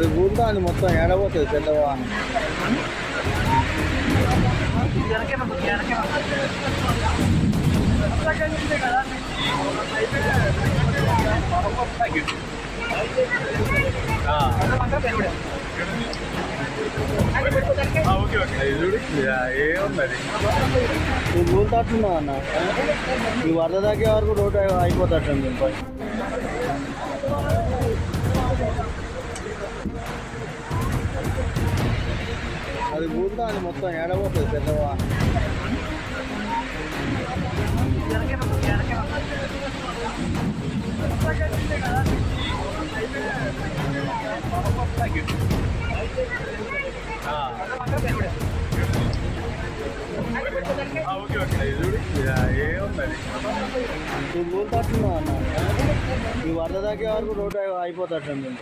అది ఊరుతాంది మొత్తం ఏడబోతుంది పెద్దవా ఏమున్నది నువ్వు ఊరుతాట్టున్నావు అన్న. ఈ వరద దాకే వరకు రోడ్ అయిపోతాడు పై అది ఊరుతాంది మొత్తం ఏడబోతుంది పెద్దవా? ఏమున్నది నువ్వు ఊరుతాట్టున్నావు అన్న? ఈ వరద దాకే వరకు రోడ్ అయిపోతాడు మేము